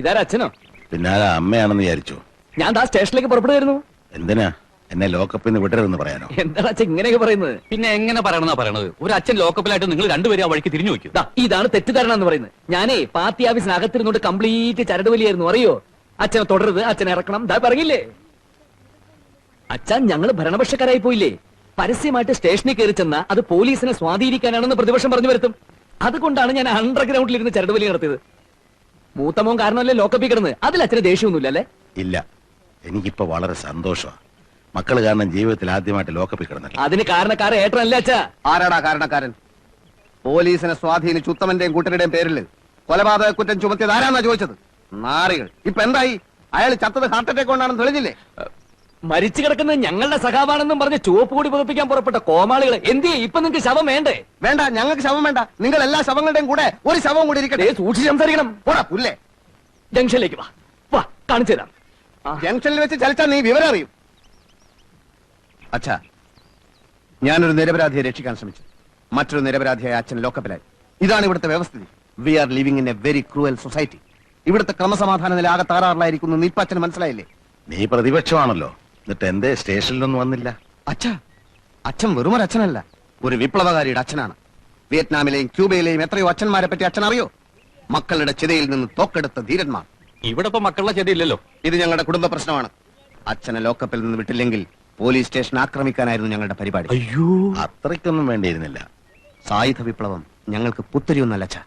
ഇതാരാ അച്ഛനോ? പിന്നെ അമ്മയാണെന്ന് വിചാരിച്ചു? ഞാൻ ദാ സ്റ്റേഷനിലേക്ക് പുറപ്പെടുമായിരുന്നു എന്തിനാ? എന്നെ ലോക്കപ്പിൽ നിന്ന് വിടരുതെന്ന് പറയാനോ? എന്താണ് അച്ഛൻ ഇങ്ങനെയൊക്കെ പറയുന്നത്? പിന്നെ എങ്ങനെ പറയണമെന്നാ പറയണത്? ഒരു അച്ഛൻ ലോക്കപ്പിലായിട്ട് നിങ്ങൾ രണ്ടുപേരും ആ വഴിക്ക് തിരിഞ്ഞു നോക്കും ദാ, ഇതാണ് തെറ്റിദ്ധാരണ എന്ന് പറയുന്നത്. ഞാനേ പാർട്ടി ഓഫീസിന് അകത്തിരുന്നോണ്ട് കംപ്ലീറ്റ് ചരട് വലിയായിരുന്നു അറിയോ? അച്ഛനെ തുടരുത് അച്ഛനെ ഇറക്കണം. ദാ പറഞ്ഞില്ലേ? അച്ഛൻ ഞങ്ങൾ ഭരണപക്ഷക്കാരായി പോയില്ലേ? പരസ്യമായിട്ട് സ്റ്റേഷനിൽ കയറി ചെന്ന അത് പോലീസിനെ സ്വാധീനിക്കാനാണെന്ന് പ്രതിപക്ഷം പറഞ്ഞു വരുത്തും. അതുകൊണ്ടാണ് ഞാൻ അണ്ടർഗ്രൗണ്ടിൽ ഇരുന്ന് ചരട് വലി നടത്തിയത്. മൂത്തമോൻ കാരണമല്ലേ ലോക്കപ്പിൽ കിടന്ന്? അതിൽ അച്ഛന് ദേഷ്യമൊന്നുമില്ല അല്ലേ? ഇല്ല. എനിക്കിപ്പോ വളരെ സന്തോഷമാണ് മക്കൾ കാരണം ജീവിതത്തിൽ ആദ്യമായിട്ട് ലോക്കപ്പിൽ കിടന്നില്ല. അതിന് കാരണക്കാരൻ ഏട്ടനല്ലേ അച്ഛാ. ആരാടാ കാരണക്കാരൻ? പോലീസിനെ സ്വാധീനിച്ച് ഉത്തമന്റെയും കൂട്ടരുടെയും പേരിൽ കൊലപാതക കുറ്റം ചുമത്തിയത് ആരാന്നാ ചോദിച്ചത്? നാറികൾ. ഇപ്പൊ എന്തായി? അയാൾ ചത്തത് ഹാർട്ട് അറ്റാക്ക് കൊണ്ടാണെന്ന് തെളിഞ്ഞില്ലേ? മരിച്ചു കിടക്കുന്നത് ഞങ്ങളുടെ സഖാവാണെന്നും പറഞ്ഞ് ചുവപ്പ് കൂടി പുതപ്പിക്കാൻ പുറപ്പെട്ട കോമാളികൾ എന്തിയെ? ഇപ്പൊ നിങ്ങൾക്ക് ശവം വേണ്ടേ? വേണ്ട ഞങ്ങൾക്ക് ശവം വേണ്ട. നിങ്ങൾ എല്ലാ ശവങ്ങളുടെയും കൂടെ ഒരു ശവം കൂടി ഇരിക്കട്ടെ. സൂക്ഷിച്ച് സംസാരിക്കണം. പോടാ പുല്ലേ. ജംഗ്ഷനിലേക്ക് വാ. വാ കാണിച്ചു തരാം. ജംഗ്ഷനിൽ വെച്ച് ചലിച്ചാൽ നീ വിവരം അറിയും. അച്ഛാ ഞാനൊരു നിരപരാധിയെ രക്ഷിക്കാൻ ശ്രമിച്ചു. മറ്റൊരു നിരപരാധിയായ അച്ഛൻ ലോക്കപ്പിലായി. ഇതാണ് ഇവിടുത്തെ വ്യവസ്ഥിതി. We are living in a very cruel society. ഇവിടുത്തെ ക്രമസമാധാന നില ആകെ താറാറിലായിരിക്കുന്നു നീ മനസ്സിലായില്ലേ? നീ പ്രതിപക്ഷമാണല്ലോ. എന്നിട്ട് എന്തേ സ്റ്റേഷനിലൊന്നും വന്നില്ല? അച്ഛ അച്ഛൻ വെറുമൊരു അച്ഛനല്ല. ഒരു വിപ്ലവകാരിയുടെ അച്ഛനാണ്. വിയറ്റ്നാമിലെയും ക്യൂബയിലെയും എത്രയോ അച്ഛന്മാരെ പറ്റി അച്ഛൻ അറിയോ മക്കളുടെ ചിതയിൽ നിന്ന് തോക്കെടുത്ത ധീരന്മാർ. ഇവിടെ ഇപ്പൊ മക്കളുടെ ചെടിയില്ലല്ലോ ഇത് ഞങ്ങളുടെ കുടുംബ പ്രശ്നമാണ്. അച്ഛനെ ലോക്കപ്പിൽ നിന്ന് വിട്ടില്ലെങ്കിൽ പോലീസ് സ്റ്റേഷൻ ആക്രമിക്കാനായിരുന്നു ഞങ്ങളുടെ പരിപാടി. അയ്യോ. അത്രയ്ക്കൊന്നും വേണ്ടിയിരുന്നില്ല. സായുധ വിപ്ലവം ഞങ്ങൾക്ക് പുത്തരിയൊന്നല്ല അച്ഛ.